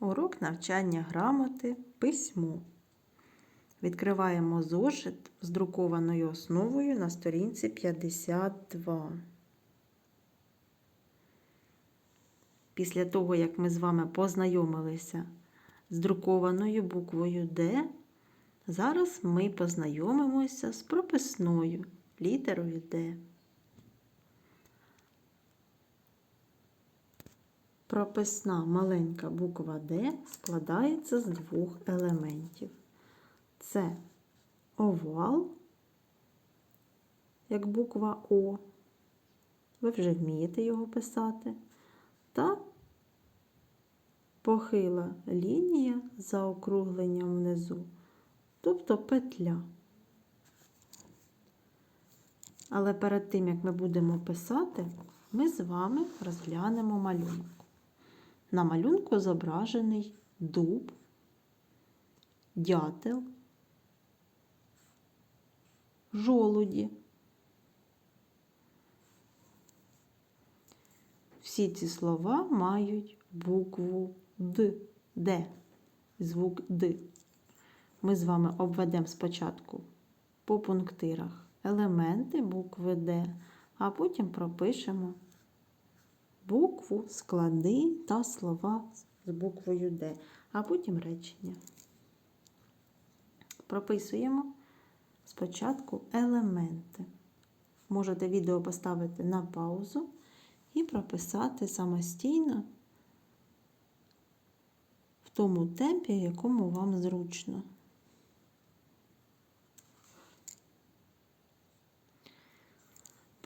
Урок навчання грамоти письмо. Відкриваємо зошит з друкованою основою на сторінці 52. Після того, як ми з вами познайомилися з друкованою буквою Д, зараз ми познайомимося з прописною літерою Д. Прописна маленька буква Д складається з двох елементів. Це овал, як буква О. Ви вже вмієте його писати. Та похила лінія за округленням внизу, тобто петля. Але перед тим, як ми будемо писати, ми з вами розглянемо малюнок. На малюнку зображений дуб, дятел, жолуді. Всі ці слова мають букву Д, Д, звук Д. Ми з вами обведемо спочатку по пунктирах елементи букви Д, а потім пропишемо букву, склади та слова з буквою Д, а потім речення. Прописуємо спочатку елементи. Можете відео поставити на паузу і прописати самостійно в тому темпі, якому вам зручно.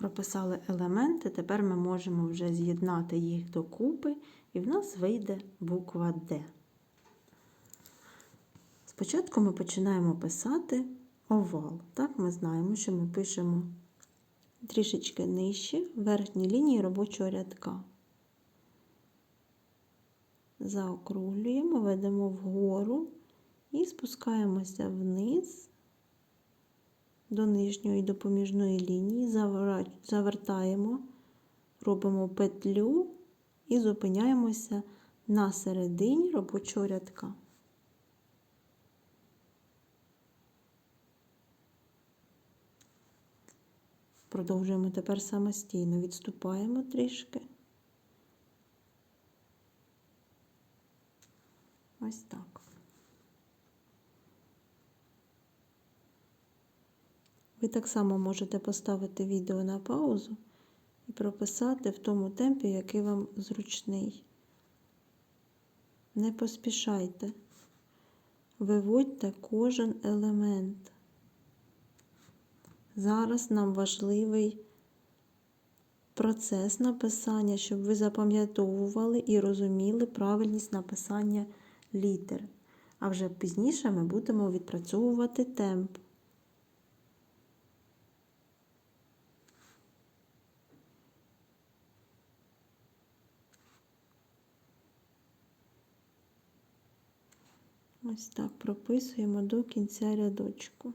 Прописали елементи, тепер ми можемо вже з'єднати їх докупи, і в нас вийде буква Д. Спочатку ми починаємо писати овал. Так, ми знаємо, що ми пишемо трішечки нижче верхній лінії робочого рядка. Заокруглюємо, ведемо вгору і спускаємося вниз до нижньої допоміжної лінії, завертаємо, робимо петлю і зупиняємося на середині робочого рядка. Продовжуємо тепер самостійно, відступаємо трішки. Ось так. Ви так само можете поставити відео на паузу і прописати в тому темпі, який вам зручний. Не поспішайте, виводьте кожен елемент. Зараз нам важливий процес написання, щоб ви запам'ятовували і розуміли правильність написання літер. А вже пізніше ми будемо відпрацьовувати темп. Ось так прописуємо до кінця рядочку.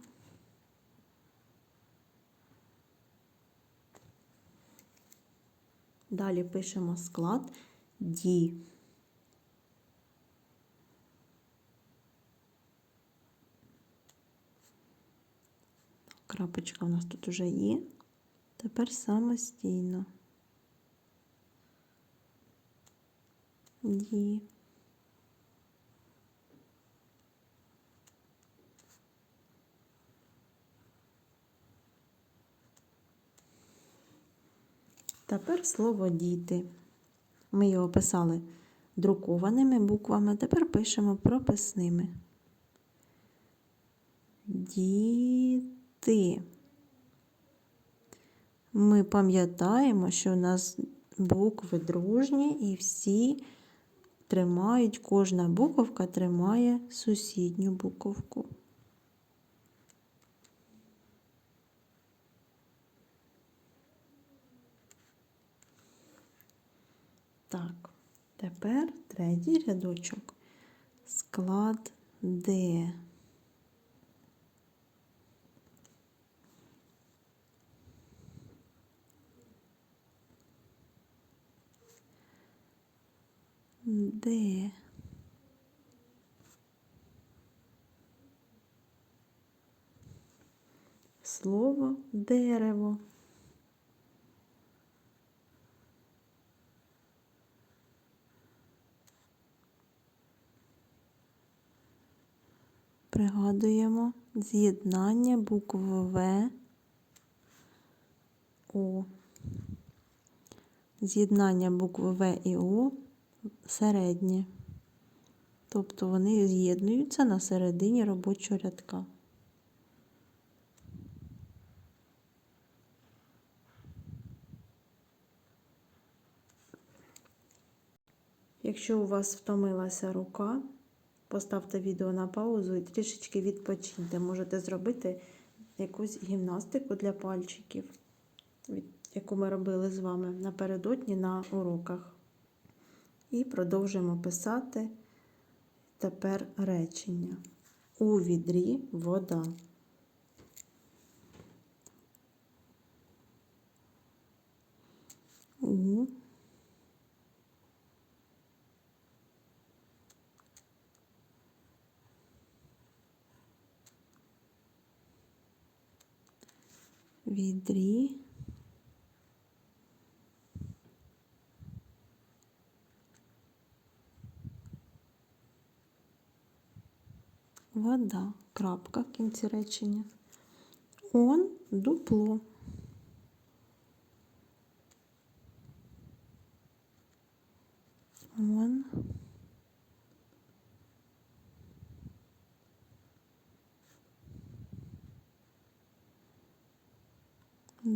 Далі пишемо склад Ді. Крапочка у нас тут вже є. Тепер самостійно. Ді. Тепер слово діти. Ми його писали друкованими буквами, тепер пишемо прописними. Діти. Ми пам'ятаємо, що у нас букви дружні і всі тримають, кожна буковка тримає сусідню буковку. Так, тепер третій рядочок. Склад Д. Д. Слово дерево. Пригадуємо з'єднання букв В О. З'єднання букв В і О середнє. Тобто вони з'єднуються на середині робочого рядка. Якщо у вас втомилася рука, поставте відео на паузу і трішечки відпочиньте. Можете зробити якусь гімнастику для пальчиків, яку ми робили з вами напередодні на уроках. І продовжуємо писати тепер речення. У відрі вода. У відрі вода. Крапка в кінці речення. Он дупло.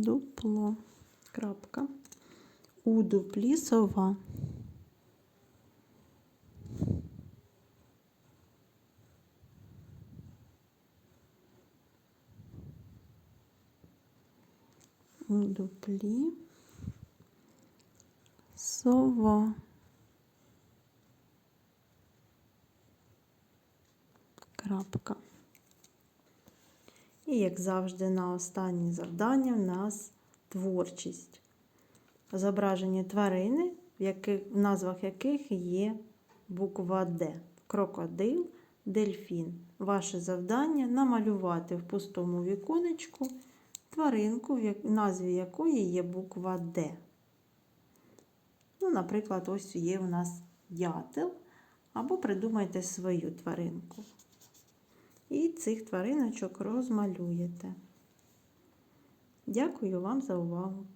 Дупло. Крапка. У дуплі сова. У сова. Крапка. І, як завжди, на останнє завдання в нас творчість. Зображені тварини, в, яких, в назвах яких є буква Д. Крокодил, дельфін. Ваше завдання намалювати в пустому віконечку тваринку, в назві якої є буква Д. Ну, наприклад, ось є у нас дятел, або придумайте свою тваринку. І цих твариночок розмалюєте. Дякую вам за увагу!